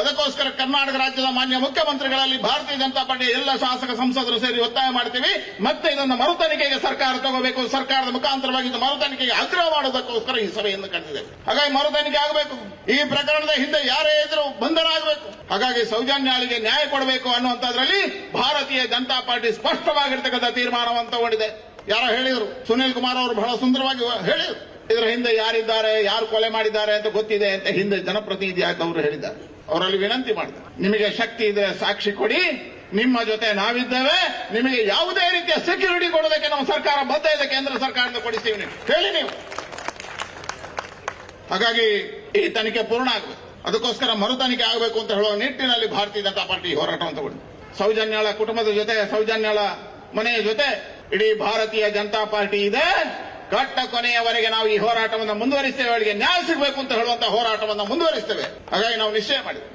ಅದಕ್ಕೋಸ್ಕರ ಕರ್ನಾಟಕ ರಾಜ್ಯದ ಮಾನ್ಯ ಮುಖ್ಯಮಂತ್ರಿಗಳಲ್ಲಿ ಭಾರತೀಯ ಜನತಾ ಪಾರ್ಟಿ ಎಲ್ಲ ಶಾಸಕ ಸಂಸದರು ಸೇರಿ ಒತ್ತಾಯ ಮಾಡ್ತೀವಿ. ಮತ್ತೆ ಇದನ್ನು ಮರುತನಿಖೆಗೆ ಸರ್ಕಾರ ತಗೋಬೇಕು. ಸರ್ಕಾರದ ಮುಖಾಂತರವಾಗಿ ಇದು ತನಿಖೆಗೆ ಆಗ್ರಹ ಮಾಡೋದಕ್ಕೋಸ್ಕರ ಈ ಸಭೆಯನ್ನು ಕಂಡಿದೆ ಹಾಗಾಗಿ ಮರುತನಿಕೆ ಆಗಬೇಕು. ಈ ಪ್ರಕರಣದ ಹಿಂದೆ ಯಾರೇ ಇದ್ರು ಬಂಧನ ಆಗಬೇಕು. ಹಾಗಾಗಿ ಸೌಜನ್ಯಾಳಿಗೆ ನ್ಯಾಯ ಕೊಡಬೇಕು ಅನ್ನುವಂಥದ್ರಲ್ಲಿ ಭಾರತೀಯ ಜನತಾ ಪಾರ್ಟಿ ಸ್ಪಷ್ಟವಾಗಿರ್ತಕ್ಕಂಥ ತೀರ್ಮಾನವನ್ನು ತಗೊಂಡಿದೆ. ಯಾರೋ ಹೇಳಿದರು. ಸುನೀಲ್ ಕುಮಾರ್ ಅವರು ಬಹಳ ಸುಂದರವಾಗಿ ಹೇಳಿದರು. ಇದರ ಹಿಂದೆ ಯಾರಿದ್ದಾರೆ, ಯಾರು ಕೊಲೆ ಮಾಡಿದ್ದಾರೆ ಅಂತ ಗೊತ್ತಿದೆ ಅಂತ ಹಿಂದೆ ಜನಪ್ರತಿನಿಧಿ ಅವರು ಹೇಳಿದ್ದಾರೆ. ಅವರಲ್ಲಿ ವಿನಂತಿ ಮಾಡಿದ್ದಾರೆ ನಿಮಗೆ ಶಕ್ತಿ ಇದ್ರೆ ಸಾಕ್ಷಿ ಕೊಡಿ, ನಿಮ್ಮ ಜೊತೆ ನಾವಿದ್ದೇವೆ, ನಿಮಗೆ ಯಾವುದೇ ರೀತಿಯ ಸೆಕ್ಯೂರಿಟಿ ಕೊಡೋದಕ್ಕೆ ನಮ್ಮ ಸರ್ಕಾರ ಬದ್ಧ ಇದೆ, ಕೇಂದ್ರ ಸರ್ಕಾರದ ಕೊಡಿಸ್ತೀವಿ ನೀವು. ಹೇಳಿ ನೀವು. ಹಾಗಾಗಿ ಈ ತನಿಖೆ ಪೂರ್ಣ ಆಗಬೇಕು. ಅದಕ್ಕೋಸ್ಕರ ಮರು ತನಿಖೆ ಆಗಬೇಕು ಅಂತ ಹೇಳುವ ನಿಟ್ಟಿನಲ್ಲಿ ಭಾರತೀಯ ಜನತಾ ಪಾರ್ಟಿ ಹೋರಾಟವನ್ನು ತಗೊಂಡು ಸೌಜನ್ಯಾಳ ಕುಟುಂಬದ ಜೊತೆ, ಸೌಜನ್ಯಾಳ ಮನೆಯ ಜೊತೆ ಇಡೀ ಭಾರತೀಯ ಜನತಾ ಪಾರ್ಟಿ ಇದೆ. ಕಟ್ಟ ಕೊನೆಯವರೆಗೆ ನಾವು ಈ ಹೋರಾಟವನ್ನು ಮುಂದುವರಿಸ್ತೇವೆ, ಅವರಿಗೆ ನ್ಯಾಯ ಸಿಗಬೇಕು ಅಂತ ಹೇಳುವಂತಹ ಹೋರಾಟವನ್ನು ಮುಂದುವರಿಸ್ತೇವೆ. ಹಾಗಾಗಿ ನಾವು ನಿಶ್ಚಯ ಮಾಡಿದ್ವಿ